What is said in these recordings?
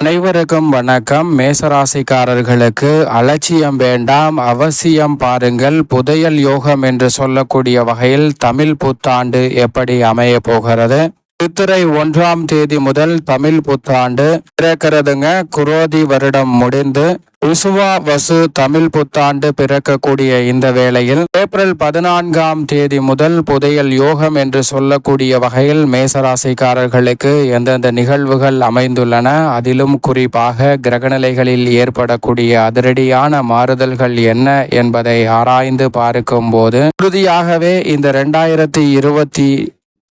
அனைவருக்கும் வணக்கம். மேசராசிக்காரர்களுக்கு அலட்சியம் வேண்டாம். அவசியம் பாருங்கள் புதையல் யோகம் என்று சொல்லக்கூடிய வகையில் தமிழ் புத்தாண்டு எப்படி அமைய போகிறது? சித்திரை ஒன்றாம் தேதி முதல் தமிழ் புத்தாண்டு பிறக்கிறதுங்க குரோதி வருடம் முடிந்து உசுவா வசு தமிழ் புத்தாண்டு பிறக்கக்கூடிய இந்த வேளையில் ஏப்ரல் பதினான்காம் தேதி முதல் புதையல் யோகம் என்று சொல்லக்கூடிய வகையில் மேசராசிக்காரர்களுக்கு எந்தெந்த நிகழ்வுகள் அமைந்துள்ளன. அதிலும் குறிப்பாக கிரகநிலைகளில் ஏற்படக்கூடிய அதிரடியான மாறுதல்கள் என்ன என்பதை ஆராய்ந்து பார்க்கும் போது உறுதியாகவே இந்த இரண்டாயிரத்தி இருபத்தி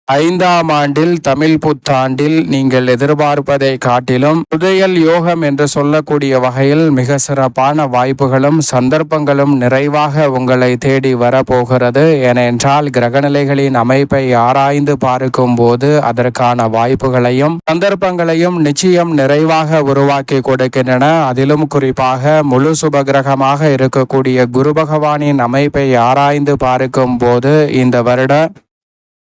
ஐந்தாம் ஆண்டில் தமிழ் புத்தாண்டில் நீங்கள் எதிர்பார்ப்பதை காட்டிலும் புதையல் யோகம் என்று சொல்லக்கூடிய வகையில் மிக சிறப்பான வாய்ப்புகளும் சந்தர்ப்பங்களும் நிறைவாக உங்களை தேடி வரப்போகிறது. ஏனென்றால் கிரகநிலைகளின் அமைப்பை ஆராய்ந்து பார்க்கும் போது அதற்கான வாய்ப்புகளையும் சந்தர்ப்பங்களையும் நிச்சயம் நிறைவாக உருவாக்கி கொடுக்கின்றன. அதிலும் குறிப்பாக முழு சுபகிரகமாக இருக்கக்கூடிய குரு பகவானின் அமைப்பை ஆராய்ந்து பார்க்கும் போது இந்த வருட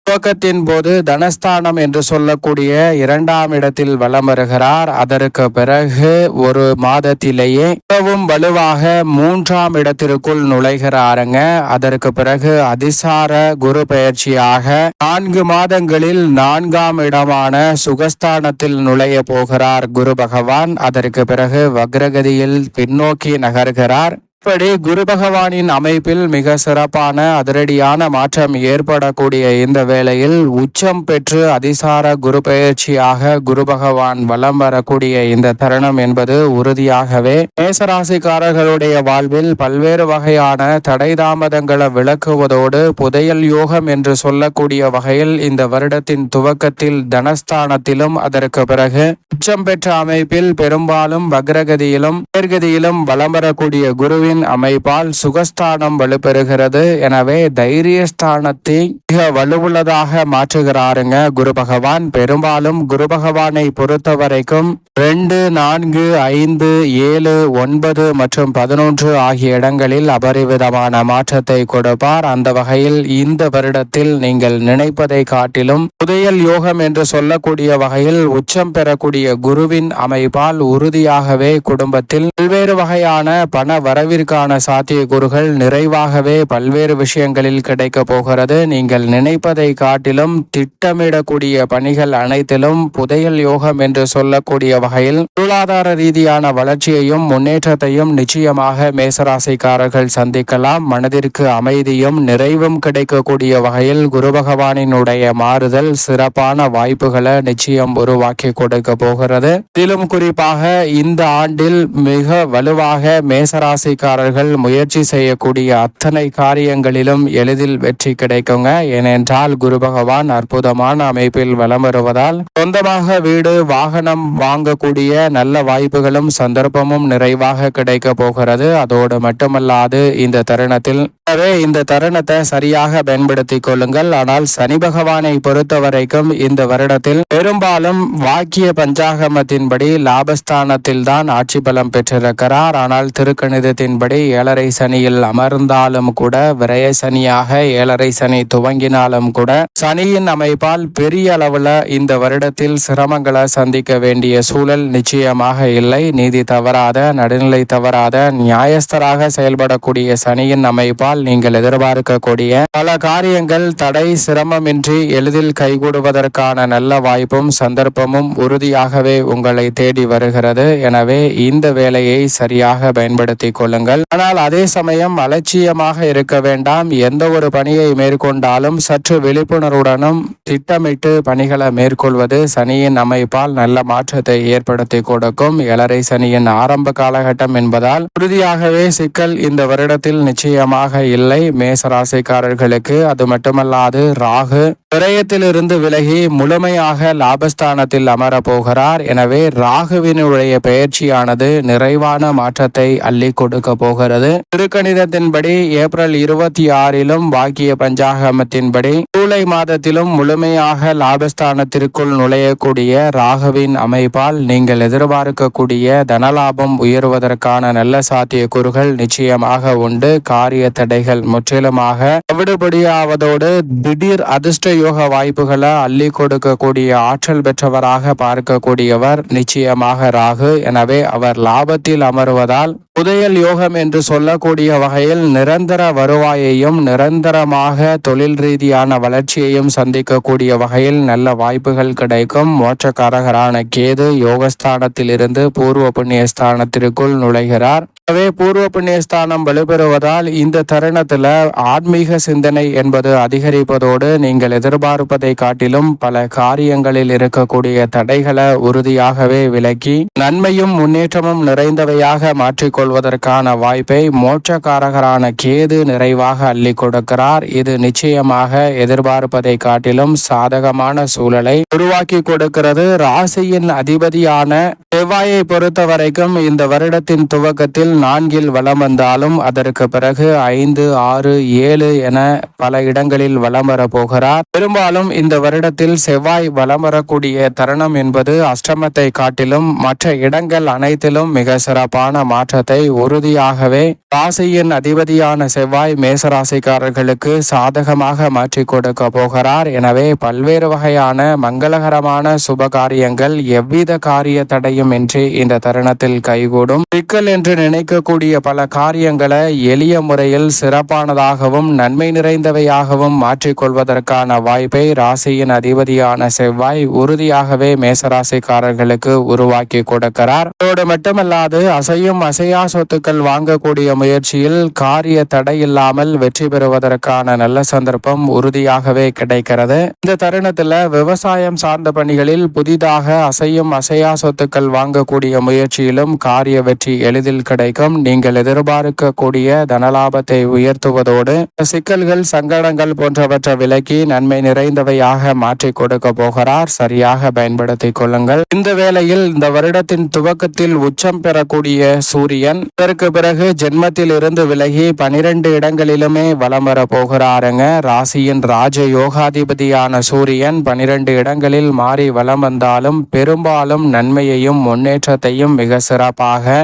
துவக்கத்தின் போது தனஸ்தானம் என்று சொல்லக்கூடிய இரண்டாம் இடத்தில் வலம் வருகிறார். அதற்கு பிறகு ஒரு மாதத்திலேயே மிகவும் வலுவாக மூன்றாம் இடத்திற்குள் நுழைகிறாருங்க. அதற்கு பிறகு அதிசார குரு பயிற்சியாக நான்கு மாதங்களில் நான்காம் இடமான சுகஸ்தானத்தில் நுழைய போகிறார் குரு பகவான். அதற்கு பிறகு வக்ரகதியில் பின்னோக்கி நகர்கிறார். இப்படி குரு பகவானின் அமைப்பில் மிக சிறப்பான அதிரடியான மாற்றம் ஏற்படக்கூடிய இந்த வேளையில் உச்சம் பெற்று அதிசார குரு பயிற்சியாக குரு பகவான் வலம் வரக்கூடிய இந்த தருணம் என்பது உறுதியாகவே மேசராசிக்காரர்களுடைய வாழ்வில் பல்வேறு வகையான தடை தாமதங்களை விளக்குவதோடு புதையல் யோகம் என்று சொல்லக்கூடிய வகையில் இந்த வருடத்தின் துவக்கத்தில் தனஸ்தானத்திலும் அதற்கு பிறகு உச்சம் பெற்ற அமைப்பில் பெரும்பாலும் வக்ரகதியிலும் நேர்கதியிலும் வலம் வரக்கூடிய குருவின் குருவின் அமைப்பால் சுகஸ்தானம் வலுப்பெறுகிறது. எனவே தைரியஸ்தானத்தை மிக வலுவுள்ளதாக மாற்றுகிறாருங்க குரு பகவான். பெரும்பாலும் குரு பகவானை பொறுத்த வரைக்கும் ரெண்டு நான்கு ஐந்து ஏழு ஒன்பது மற்றும் பதினொன்று ஆகிய இடங்களில் அபரிவிதமான மாற்றத்தை கொடுப்பார். அந்த வகையில் இந்த வருடத்தில் நீங்கள் நினைப்பதை காட்டிலும் புதையல் யோகம் என்று சொல்லக்கூடிய வகையில் உச்சம் பெறக்கூடிய குருவின் அமைப்பால் உறுதியாகவே குடும்பத்தில் பல்வேறு வகையான பண வரவிற்கு தொழிலுக்கான சாத்தியக்கூறுகள் நிறைவாகவே பல்வேறு விஷயங்களில் கிடைக்க போகிறது. நீங்கள் நினைப்பதை காட்டிலும் திட்டமிடக்கூடிய பணிகள் அனைத்திலும் புதையல் யோகம் என்று சொல்லக்கூடிய வகையில் பொருளாதார ரீதியான வளர்ச்சியையும் முன்னேற்றத்தையும் நிச்சயமாக மேசராசிக்காரர்கள் சந்திக்கலாம். மனதிற்கு அமைதியும் நிறைவும் கிடைக்கக்கூடிய வகையில் குரு பகவானினுடைய மாறுதல் சிறப்பான வாய்ப்புகளை நிச்சயம் உருவாக்கி கொடுக்க போகிறது. இதிலும் குறிப்பாக இந்த ஆண்டில் மிக வலுவாக மேசராசிக்கார ராசிக்காரர்கள் முயற்சி செய்யக்கூடிய அத்தனை காரியங்களிலும் எளிதில் வெற்றி கிடைக்குங்க. ஏனென்றால் குரு பகவான் அற்புதமான அமைப்பில் வலம் வருவதால் சொந்தமாக வீடு வாகனம் வாங்கக்கூடிய நல்ல வாய்ப்புகளும் சந்தர்ப்பமும் நிறைவாக கிடைக்க போகிறது. அதோடு மட்டுமல்லாது இந்த தருணத்தில் எனவே இந்த தருணத்தை சரியாக பயன்படுத்திக் கொள்ளுங்கள். ஆனால் சனி பகவானை பொறுத்த வரைக்கும் இந்த வருடத்தில் பெரும்பாலும் வாக்கிய பஞ்சாகமத்தின்படி லாபஸ்தானத்தில் தான் ஆட்சி பலம் பெற்றிருக்கிறார். ஆனால் திருக்கணிதத்தின் அதன்படி ஏழரை சனியில் அமர்ந்தாலும் கூட விரய சனியாக ஏழரை சனி துவங்கினாலும் கூட சனியின் அமைப்பால் பெரிய அளவுல இந்த வருடத்தில் சிரமங்களை சந்திக்க வேண்டிய சூழல் நிச்சயமாக இல்லை. நீதி தவறாத நடுநிலை தவறாத நியாயஸ்தராக செயல்படக்கூடிய சனியின் அமைப்பால் நீங்கள் எதிர்பார்க்கக்கூடிய பல காரியங்கள் தடை சிரமமின்றி எளிதில் கைகூடுவதற்கான நல்ல வாய்ப்பும் சந்தர்ப்பமும் உறுதியாகவே உங்களை தேடி வருகிறது. எனவே இந்த வேலையை சரியாக பயன்படுத்திக் கொள்ளுங்கள். கொள்ளுங்கள் ஆனால் அதே சமயம் அலட்சியமாக இருக்க வேண்டாம். எந்த ஒரு பணியை மேற்கொண்டாலும் சற்று விழிப்புணர்வுடனும் திட்டமிட்டு பணிகளை மேற்கொள்வது சனியின் அமைப்பால் நல்ல மாற்றத்தை ஏற்படுத்தி கொடுக்கும். எழறை சனியின் ஆரம்ப காலகட்டம் என்பதால் உறுதியாகவே சிக்கல் இந்த வருடத்தில் நிச்சயமாக இல்லை. மேசராசிக்காரர்களுக்கு அது மட்டுமல்லாது ராகு விரயத்திலிருந்து விலகி முழுமையாக லாபஸ்தானத்தில் அமரப்போகிறார் எனவே ராகுவினுடைய பயிற்சியானது நிறைவான மாற்றத்தை அள்ளி கொடுக்க போகிறது. திருக்கணிதத்தின்படி ஏப்ரல் இருபத்தி ஆறிலும் வாக்கிய பஞ்சாகமத்தின்படி ஜூலை மாதத்திலும் முழுமையாக லாபஸ்தானத்திற்குள் நுழையக்கூடிய ராகுவின் அமைப்பால் நீங்கள் எதிர்பார்க்கக்கூடிய தனலாபம் உயர்வதற்கான நல்ல சாத்தியக்கூறுகள் நிச்சயமாக உண்டு. காரிய தடைகள் முற்றிலுமாக விடுபடியாவதோடு திடீர் அதிர்ஷ்ட யோக வாய்ப்புகளை அள்ளி கொடுக்கக்கூடிய ஆற்றல் பெற்றவராக பார்க்கக்கூடியவர் நிச்சயமாக ராகு. எனவே அவர் லாபத்தில் அமர்வதால் புதையல் யோகம் என்று சொல்லக்கூடிய வகையில் நிரந்தர வருவாயையும் நிரந்தரமாக தொழில் ரீதியான வளர்ச்சியையும் சந்திக்கக்கூடிய வகையில் நல்ல வாய்ப்புகள் கிடைக்கும். மோட்சக்காரகரான கேது யோகஸ்தானத்திலிருந்து பூர்வ புண்ணிய ஸ்தானத்திற்குள் நுழைகிறார். எனவே பூர்வ புண்ணியஸ்தானம் வலுப்பெறுவதால் இந்த தருணத்துல ஆன்மீக சிந்தனை என்பது அதிகரிப்பதோடு நீங்கள் எதிர்பார்ப்பதை காட்டிலும் பல காரியங்களில் இருக்கக்கூடிய தடைகளை உறுதியாகவே விலக்கி நன்மையும் முன்னேற்றமும் நிறைந்தவையாக மாற்றிக்கொள்வதற்கான வாய்ப்பை மோட்சக்காரகரான கேது நிறைவாக அள்ளி கொடுக்கிறார். இது நிச்சயமாக எதிர்பார்ப்பதை காட்டிலும் சாதகமான சூழலை உருவாக்கி கொடுக்கிறது. ராசியின் அதிபதியான செவ்வாயை பொறுத்த வரைக்கும் இந்த வருடத்தின் துவக்கத்தில் நான்கில் வலம் வந்தாலும் அதற்கு பிறகு ஐந்து ஆறு ஏழு என பல இடங்களில் வலம் வரப்போகிறார் பெரும்பாலும் இந்த வருடத்தில் செவ்வாய் வலம் வரக்கூடிய தருணம் என்பது அஷ்டமத்தை காட்டிலும் மற்ற இடங்கள் அனைத்திலும் மிக சிறப்பான மாற்றத்தை உறுதியாகவே ராசியின் அதிபதியான செவ்வாய் மேசராசிக்காரர்களுக்கு சாதகமாக மாற்றி கொடுக்க போகிறார். எனவே பல்வேறு வகையான மங்களகரமான சுப காரியங்கள் எவ்வித காரிய தடையும் இன்றி இந்த தருணத்தில் கைகூடும். சிக்கல் என்று நினைக்கக்கூடிய பல காரியங்களை எளிய முறையில் சிறப்பானதாகவும் நன்மை நிறைந்தவையாகவும் மாற்றிக்கொள்வதற்கான வாய்ப்பை ராசியின் அதிபதியான செவ்வாய் உறுதியாகவே மேசராசிக்காரர்களுக்கு உருவாக்கி கொடுக்கிறார். அதோடு மட்டுமல்லாது அசையும் அசையா சொத்துக்கள் வாங்கக்கூடிய முயற்சியில் காரிய தடை இல்லாமல் வெற்றி பெறுவதற்கான நல்ல சந்தர்ப்பம் உறுதியாகவே கிடைக்கிறது. இந்த தருணத்துல விவசாயம் சார்ந்த பணிகளில் புதிதாக அசையும் அசையா சொத்துக்கள் வாங்கக்கூடிய முயற்சியிலும் காரிய வெற்றி எளிதில் கிடைக்கும். நீங்கள் எதிர்பார்க்கக்கூடிய தனலாபத்தை உயர்த்துவதோடு சிக்கல்கள் சங்கடங்கள் போன்றவற்றை விலக்கி நன்மை நிறைந்தவையாக மாற்றி கொடுக்க போகிறார். சரியாக பயன்படுத்திக் கொள்ளுங்கள். இந்த வேளையில் இந்த வருடத்தின் துவக்கத்தில் உச்சம் பெறக்கூடிய சூரியன் இதற்கு பிறகு ஜென்மத்தில் இருந்து விலகி பனிரெண்டு இடங்களிலுமே வலம் வர போகிறாருங்க. ராசியின் ராஜ யோகாதிபதியான சூரியன் பனிரெண்டு இடங்களில் மாறி வலம் வந்தாலும் பெரும்பாலும் நன்மையையும் முன்னேற்றத்தையும் மிக சிறப்பாக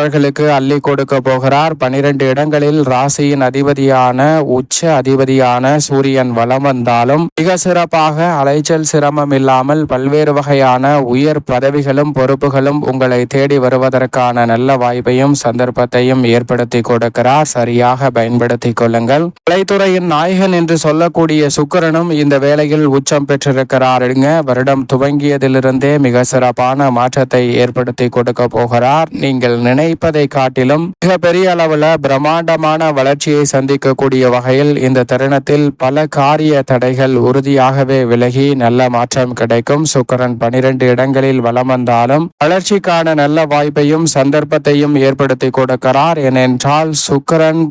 மேசராசிக்காரர்களுக்கு அள்ளி கொடுக்க போகிறார். பனிரெண்டு இடங்களில் ராசியின் அதிபதியான உச்ச அதிபதியான சூரியன் வலம் வந்தாலும் மிக சிறப்பாக அலைச்சல் சிரமம் இல்லாமல் பல்வேறு வகையான உயர் பதவிகளும் பொறுப்புகளும் உங்களை தேடி வருவதற்கான நல்ல வாய்ப்பையும் சந்தர்ப்பத்தையும் ஏற்படுத்தி கொடுக்கிறார். சரியாக பயன்படுத்திக் கொள்ளுங்கள். கலைத்துறையின் நாயகன் என்று சொல்லக்கூடிய சுக்கரனும் இந்த வேளையில் உச்சம் பெற்றிருக்கிறாருங்க வருடம் துவங்கியதிலிருந்தே மிக சிறப்பான மாற்றத்தை ஏற்படுத்தி கொடுக்க போகிறார். நீங்கள் நினைப்பதை காட்டிலும் மிக பெரிய அளவில் பிரம்மாண்டமான வளர்ச்சியை சந்திக்கக்கூடிய வகையில் இந்த தருணத்தில் பல காரிய தடைகள் உறுதியாகவே விலகி நல்ல மாற்றம் கிடைக்கும். சுக்கரன் பனிரெண்டு இடங்களில் வலம் வந்தாலும் வளர்ச்சிக்கான நல்ல வாய்ப்பையும் சந்தர்ப்பத்தையும் ஏற்படுத்தி கொடுக்கிறார். ஏனென்றால் சுக்கரன்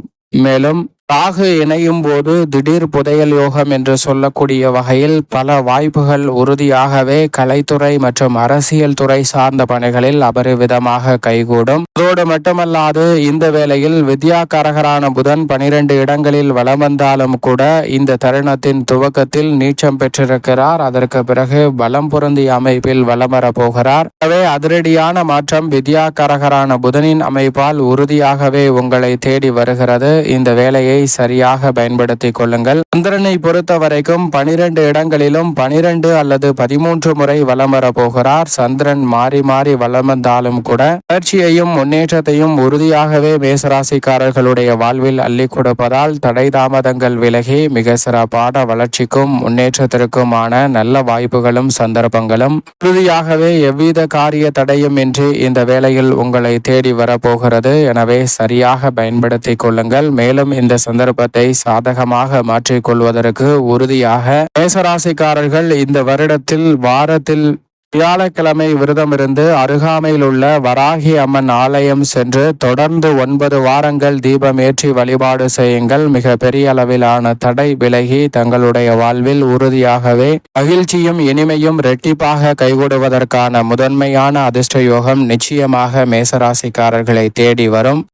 மேலும் ராகு இணையும் போது திடீர் புதையல் யோகம் என்று சொல்லக்கூடிய வகையில் பல வாய்ப்புகள் உறுதியாகவே கலைத்துறை மற்றும் அரசியல் துறை சார்ந்த பணிகளில் அபரிவிதமாக கைகூடும். அதோடு மட்டுமல்லாது இந்த வேளையில் வித்யாகாரகரான புதன் பனிரெண்டு இடங்களில் வலம் வந்தாலும் கூட இந்த தருணத்தின் துவக்கத்தில் நீச்சம் பெற்றிருக்கிறார். அதற்கு பிறகு பலம் பொருந்திய அமைப்பில் வலம் வரப்போகிறார் எனவே அதிரடியான மாற்றம் வித்யாகாரகரான புதனின் அமைப்பால் உறுதியாகவே உங்களை தேடி வருகிறது. இந்த வேலையை சரியாக பயன்படுத்திக் கொள்ளுங்கள். சந்திரனை பொறுத்த வரைக்கும் பனிரெண்டு இடங்களிலும் பனிரெண்டு அல்லது பதிமூன்று முறை வலம் வரப்போகிறார் சந்திரன் மாறி மாறி வலம் வந்தாலும் கூட வளர்ச்சியையும் முன்னேற்றத்தையும் உறுதியாகவே மேசராசிக்காரர்களுடைய வாழ்வில் அள்ளி கொடுப்பதால் தடை தாமதங்கள் விலகி மிக சிறப்பான வளர்ச்சிக்கும் முன்னேற்றத்திற்குமான நல்ல வாய்ப்புகளும் சந்தர்ப்பங்களும் உறுதியாகவே எவ்வித காரிய தடையும் இன்றி இந்த வேளையில் உங்களை தேடி வரப்போகிறது எனவே சரியாக பயன்படுத்திக் கொள்ளுங்கள். மேலும் இந்த சந்தர்ப்பத்தை சாதகமாக மாற்றிக்கொள்வதற்கு உறுதியாக மேசராசிக்காரர்கள் இந்த வருடத்தில் வாரத்தில் வியாழக்கிழமை விரதமிருந்து அருகாமையில் உள்ள வராகி அம்மன் ஆலயம் சென்று தொடர்ந்து ஒன்பது வாரங்கள் தீபம் ஏற்றி வழிபாடு செய்யுங்கள். மிக பெரிய அளவிலான தடை விலகி தங்களுடைய வாழ்வில் உறுதியாகவே மகிழ்ச்சியும் இனிமையும் ரெட்டிப்பாக கைகூடுவதற்கான முதன்மையான அதிர்ஷ்ட யோகம் நிச்சயமாக மேசராசிக்காரர்களை தேடி வரும்.